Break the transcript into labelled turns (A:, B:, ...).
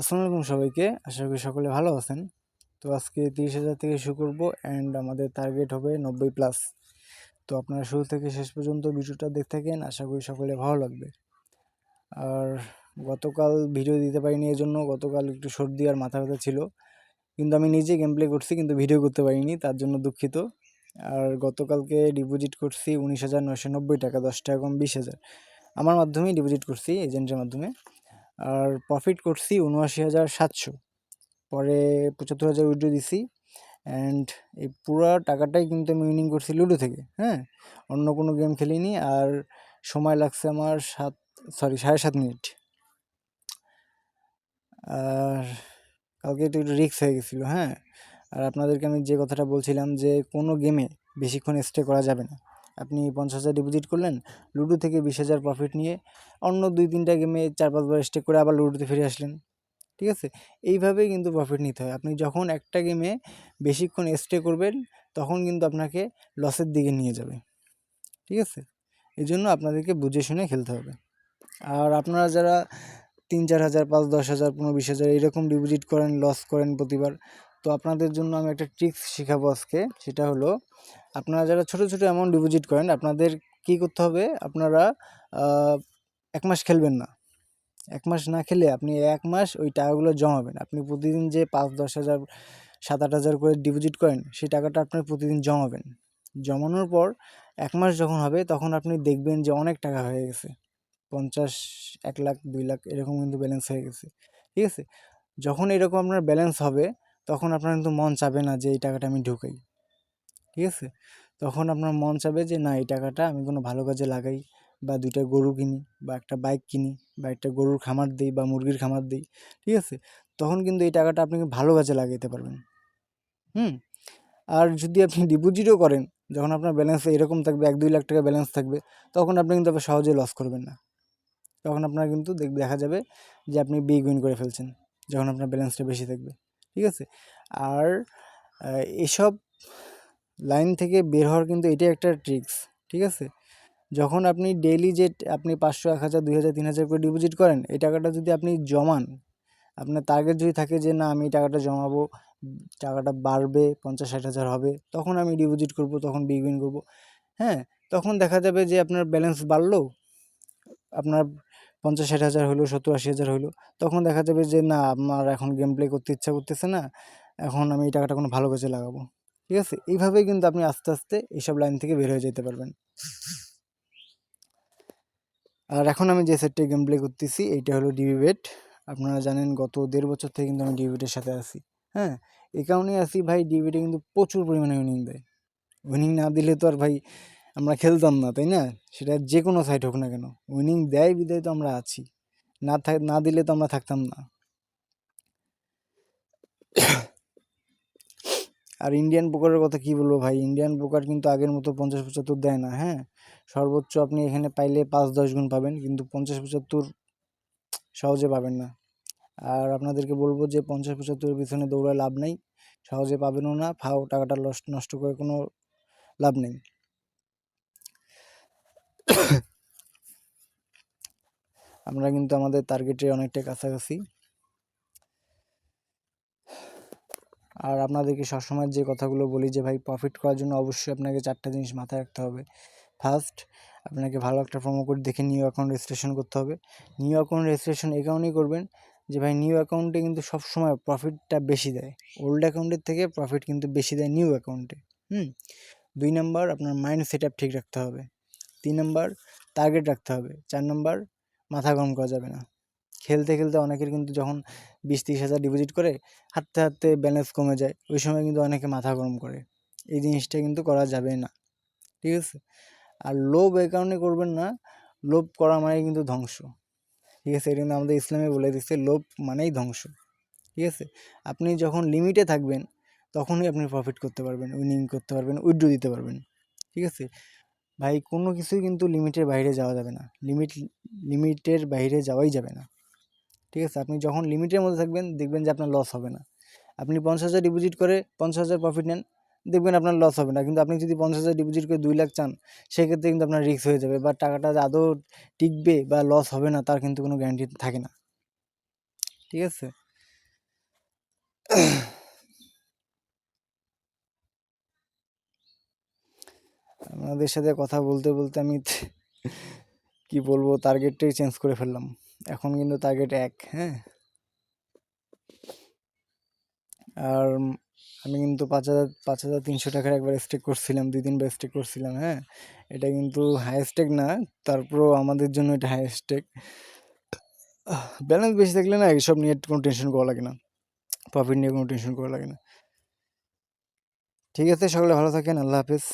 A: আসসালামু আলাইকুম সবাইকে। আশা করি সকলে ভালো আছেন। তো আজকে তিরিশ হাজার থেকে শুরু করব অ্যান্ড আমাদের টার্গেট হবে নব্বই প্লাস তো আপনারা শুরু থেকে শেষ পর্যন্ত ভিডিওটা দেখতে থাকেন, আশা করি সকলে ভালো লাগবে। আর গতকাল ভিডিও দিতে পারিনি এই জন্য গতকাল একটু সর্দি আর মাথা ব্যথা ছিল। কিন্তু আমি নিজে গেম প্লে করছি, কিন্তু ভিডিও করতে পারিনি, তার জন্য দুঃখিত। আর গতকালকে ডিপোজিট করছি উনিশ হাজার নশো নব্বই টাকা, দশ টাকা কম বিশ হাজার। আমার মাধ্যমেই ডিপোজিট করছি এজেন্টের মাধ্যমে। আর প্রফিট করছি উনআশি হাজার সাতশো। পরে পঁচাত্তর হাজার উইড্রো দিছি অ্যান্ড এই পুরো টাকাটাই কিন্তু আমি উইনিং করছি লুডো থেকে হ্যাঁ? অন্য কোনো গেম খেলিনি আর সময় লাগছে আমার সাত সরি সাড়ে সাত মিনিট। আর কালকে একটু একটু রিক্স হয়ে গেছিল হ্যাঁ? আর আপনাদেরকে আমি যে কথাটা বলছিলাম যে কোনো গেমে বেশিক্ষণ স্টে করা যাবে না। আপনি পঞ্চাশ হাজার ডিপোজিট করলেন, লুডো থেকে বিশ হাজার প্রফিট নিয়ে অন্য দুই তিনটা গেমে চার পাঁচবার স্টে করে আবার লুডোতে ফিরে আসলেন। ঠিক আছে? এইভাবেই কিন্তু প্রফিট নিতে হয়। আপনি যখন একটা গেমে বেশিক্ষণ স্টে করবেন, তখন কিন্তু আপনাকে লসের দিকে নিয়ে যাবে। ঠিক আছে? এই জন্য আপনাদেরকে বুঝে শুনে খেলতে হবে। আর আপনারা যারা তিন, চার হাজার, পাঁচ, দশ হাজার, পনেরো, বিশ হাজার এরকম ডিপোজিট করেন লস করেন প্রতিবার তো আপনাদের জন্য আমি একটা ট্রিক্স শেখাবো আজকে। সেটা হলো, আপনারা যারা ছোটো ছোটো অ্যামাউন্ট ডিপোজিট করেন, আপনাদের কী করতে হবে? আপনারা এক মাস খেলবেন না। এক মাস না খেলে আপনি এক মাস ওই টাকাগুলো জমাবেন। আপনি প্রতিদিন যে পাঁচ, দশ হাজার, সাত, আট হাজার করে ডিপোজিট করেন, সেই টাকাটা আপনি প্রতিদিন জমাবেন। জমানোর পর এক মাস যখন হবে, তখন আপনি দেখবেন যে অনেক টাকা হয়ে গেছে। পঞ্চাশ, এক লাখ, দুই লাখ, এরকম কিন্তু ব্যালেন্স হয়ে গেছে। ঠিক আছে? যখন এরকম আপনার ব্যালেন্স হবে তখন আপনার কিন্তু মন চাবে না যে, এই টাকাটা আমি ঢুকাই। ঠিক আছে? তখন আপনার মন চাবে যে, না, এই টাকাটা আমি কোনো ভালো কাজে লাগাই বা দুইটা গরু কিনি বা একটা বাইক কিনি বা একটা গরুর খামার দিই বা মুরগির খামার দিই। ঠিক আছে? তখন কিন্তু এই টাকাটা আপনি ভালো কাজে লাগাইতে পারবেন। হুম? আর যদি আপনি ডিপোজিটও করেন, যখন আপনার ব্যালেন্স এরকম থাকবে, এক দুই লাখ টাকা ব্যালেন্স থাকবে, তখন আপনি কিন্তু আবার সহজে লস করবেন না। তখন আপনার কিন্তু দেখা যাবে যে, আপনি বিগ উইন করে ফেলছেন, যখন আপনার ব্যালেন্সটা বেশি থাকবে। ঠিক আছে? আর এসব লাইন থেকে বের হওয়ার কিন্তু এটাই একটা ট্রিক্স ঠিক আছে? যখন আপনি ডেইলি যে আপনি পাঁচশো, এক হাজার, দুই হাজার, তিন হাজার করে ডিপোজিট করেন, এই টাকাটা যদি আপনি জমান, আপনার টার্গেট যদি থাকে যে, না, আমি এই টাকাটা জমাবো, টাকাটা বাড়বে, পঞ্চাশ, ষাট হাজার হবে, তখন আমি ডিপোজিট করব, তখন বিগিন করব। হ্যাঁ? তখন দেখা যাবে যে, আপনার ব্যালেন্স বাড়লো, আপনার পঞ্চাশ ষাট হাজার হলো সত্তর আশি হাজার হলো তখন দেখা যাবে যে, না, আমার এখন গেম প্লে করতে ইচ্ছা করতেছে না। এখন আমি এই টাকাটা কোনো ভালো কাজে লাগাবো। ঠিক আছে? এইভাবেই কিন্তু আপনি আস্তে আস্তে এইসব লাইন থেকে বের হয়ে যেতে পারবেন। আর এখন আমি যে সেটটি গেম প্লে করতেছি, এইটা হলো ডিবি বেট আপনারা জানেন, গত দেড় বছর থেকে কিন্তু আমি ডিবিটের সাথে আছি। হ্যাঁ? এই কারণেই আছি ভাই ডিবিটে কিন্তু প্রচুর পরিমাণে উইনিং দেয়। উইনিং না দিলে তো আর ভাই আমরা খেলতাম না, তাই না? সেটা যে কোনো সাইড হোক না কেন। উইনিং দেয় বিদায় তো আমরা আছি। না থাক না দিলে তো আমরা থাকতাম না। আর ইন্ডিয়ান পোকারের কথা কী বলব ভাই? ইন্ডিয়ান পোকার কিন্তু আগের মতো পঞ্চাশ পঁচাত্তর দেয় না হ্যাঁ? সর্বোচ্চ আপনি এখানে পাইলে পাঁচ দশ গুণ পাবেন, কিন্তু পঞ্চাশ পঁচাত্তর সহজে পাবেন না। আর আপনাদেরকে বলব যে পঞ্চাশ পঁচাত্তরের পিছনে দৌড়ায় লাভ নেই। সহজে পাবেনও না, ফাও টাকাটা নষ্ট করে কোনো লাভ নেই। আমরা কিন্তু আমাদের টার্গেটে অনেকটা কাছাকাছি। আর আপনাদেরকে সবসময় যে কথাগুলো বলি যে, ভাই প্রফিট করার জন্য অবশ্যই আপনাকে চারটা জিনিস মাথায় রাখতে হবে। ফার্স্ট আপনাকে ভালো একটা প্রোমো কোড দেখে নিউ অ্যাকাউন্ট রেজিস্ট্রেশন করতে হবে। নিউ অ্যাকাউন্ট রেজিস্ট্রেশন এই কারণেই করবেন যে, ভাই নিউ অ্যাকাউন্টে কিন্তু সবসময় প্রফিটটা বেশি দেয়। ওল্ড অ্যাকাউন্টের থেকে প্রফিট কিন্তু বেশি দেয় নিউ অ্যাকাউন্টে হুম? দুই নাম্বার আপনার মাইন্ড সেট ঠিক রাখতে হবে। তিন নম্বর টার্গেট রাখতে হবে। চার নম্বর মাথা গরম করা যাবে না। খেলতে খেলতে অনেকের কিন্তু যখন বিশ তিরিশ হাজার ডিপোজিট করে, হাঁটতে হাঁটতে ব্যালেন্স কমে যায়। ওই সময় কিন্তু অনেকে মাথা গরম করে। এই জিনিসটা কিন্তু করা যাবে না। ঠিক আছে? আর লোভ এই কারণে করবেন না। লোভ করা মানে কিন্তু ধ্বংস। ঠিক আছে? এটা কিন্তু আমাদের ইসলামে বলে দিচ্ছে লোভ মানেই ধ্বংস। ঠিক আছে? আপনি যখন লিমিটে থাকবেন, তখনই আপনি প্রফিট করতে পারবেন উইনিং করতে পারবেন উইড্রো দিতে পারবেন। ঠিক আছে? ভাই, কোনো কিছুই কিন্তু লিমিটের বাইরে যাওয়া যাবে না। লিমিট লিমিটের বাইরে যাওয়াই যাবে না। ঠিক আছে? আপনি যখন লিমিটের মধ্যে থাকবেন, দেখবেন যে আপনার লস হবে না। আপনি পঞ্চাশ হাজার ডিপোজিট করে পঞ্চাশ হাজার প্রফিট নেন, দেখবেন আপনার লস হবে না। কিন্তু আপনি যদি পঞ্চাশ হাজার ডিপোজিট করে দুই লাখ চান, সেক্ষেত্রে কিন্তু আপনার রিস্ক হয়ে যাবে। বা টাকাটা আদৌ টিকবে বা লস হবে না, তার কিন্তু কোনো গ্যারান্টি থাকে না। ঠিক আছে? আপনাদের সাথে কথা বলতে বলতে আমি কি বলব টার্গেটটাই চেঞ্জ করে ফেললাম। এখন কিন্তু টার্গেট এক হ্যাঁ? আর আমি কিন্তু পাঁচ হাজার পাঁচ হাজার তিনশো টাকার একবার স্টেক করছিলাম, দুই তিনবার স্টেক করছিলাম হ্যাঁ? এটা কিন্তু হাই স্টেক না, তারপরেও আমাদের জন্য এটা হাই স্টেক ব্যালেন্স বেশি থাকলে না এইসব নিয়ে কোনো টেনশন করা লাগে না। প্রফিট নিয়ে কোনো টেনশন করা লাগে না। ঠিক আছে, সকলে ভালো থাকেন, আল্লাহ হাফেজ।